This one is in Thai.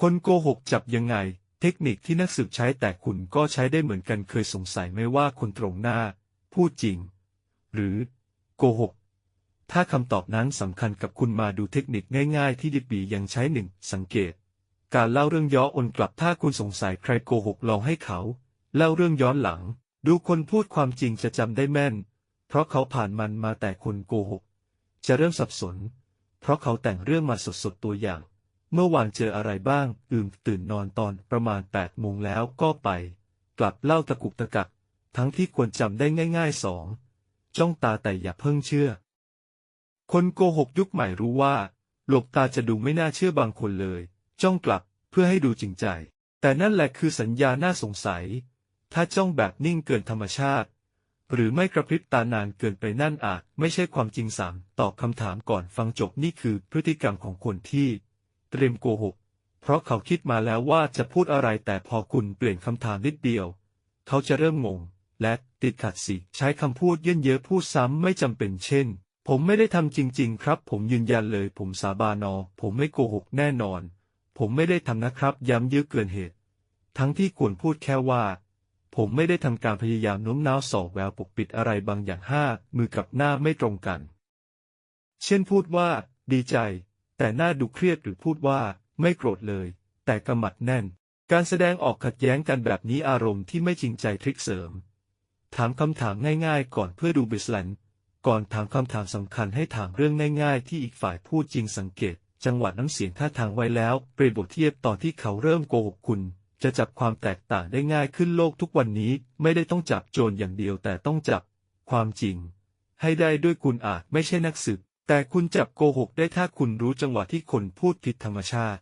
คนโกหกจับยังไง เทคนิคที่นักสืบใช้แต่คุณก็ใช้ได้เหมือนกันเคยสงสัยไหมว่าคนตรงหน้า พูดจริง หรือ โกหก ถ้าคำตอบนั้นสำคัญกับคุณมาดูเทคนิคง่ายๆ ที่ดิบบียังใช้หนึ่งสังเกต การเล่าเรื่องย้อนอนกลับถ้าคุณสงสัยใครโกหกลองให้เขา เล่าเรื่องย้อนหลัง ดูคนพูดความจริงจะจำได้แม่น เพราะเขาผ่านมันมาแต่คนโกหก จะเริ่มสับสน เพราะเขาแต่งเรื่องมาสดๆตัวอย่าง เมื่อวานเจออะไรบ้าง อืมตื่นนอนตอนประมาณแปดโมงแล้วก็ไป กลับเล่าตะกุกตะกัก ทั้งที่ควรจำได้ง่ายๆสอง จ้องตาแต่อย่าเพิ่งเชื่อ คนโกหกยุคใหม่รู้ว่า หลบตาจะดูไม่น่าเชื่อบางคนเลย จ้องกลับเพื่อให้ดูจริงใจ แต่นั่นแหละคือสัญญาน่าสงสัย ถ้าจ้องแบบนิ่งเกินธรรมชาติ หรือไม่กระพริบตานานเกินไปนั่นอาจ ไม่ใช่ความจริงสามตอบคำถามก่อนฟังจบนี่คือพฤติกรรมของคนที่ เตรียมโกหก เพราะเขาคิดมาแล้วว่าจะพูดอะไรแต่พอคุณเปลี่ยนคำถามนิดเดียว เขาจะเริ่มงง และติดขัดสิใช้คำพูดเยินเยอะพูดซ้ำไม่จำเป็นเช่น ผมไม่ได้ทำจริง ๆ ครับ ผมยืนยันเลย ผมสาบานอ ผมไม่โกหกแน่นอน ผมไม่ได้ทำนะครับ ย้ำเยอะเกินเหตุ ทั้งที่ควรพูดแค่ว่าผมไม่ได้ทำการพยายามโน้มน้าวสอบแววปกปิดอะไรบางอย่างห้ามือกับหน้าไม่ตรงกัน เช่นพูดว่า ดีใจ แต่หน้าดูเครียดหรือพูดว่า ไม่โกรธเลย แต่กำมัดแน่น การแสดงออกขัดแย้งกันแบบนี้อารมณ์ที่ไม่จริงใจทริคเสริม ถามคำถามง่ายๆ ก่อนเพื่อดูบิสแลนก่อนถามคำถามสำคัญให้ถามเรื่องง่ายๆ ที่อีกฝ่ายพูดจริงสังเกต จังหวะน้ำเสียงท่าทางไว้แล้วเปรียบเทียบตอนที่เขาเริ่มโกหกคุณ จะจับความแตกต่างได้ง่ายขึ้นโลกทุกวันนี้ไม่ได้ต้องจับโจรอย่างเดียวแต่ต้องจับ ความจริง ให้ได้ด้วยคุณอาจไม่ใช่นักสืบ แต่คุณจับโกหกได้ถ้าคุณรู้จังหวะที่คนพูดผิดธรรมชาติ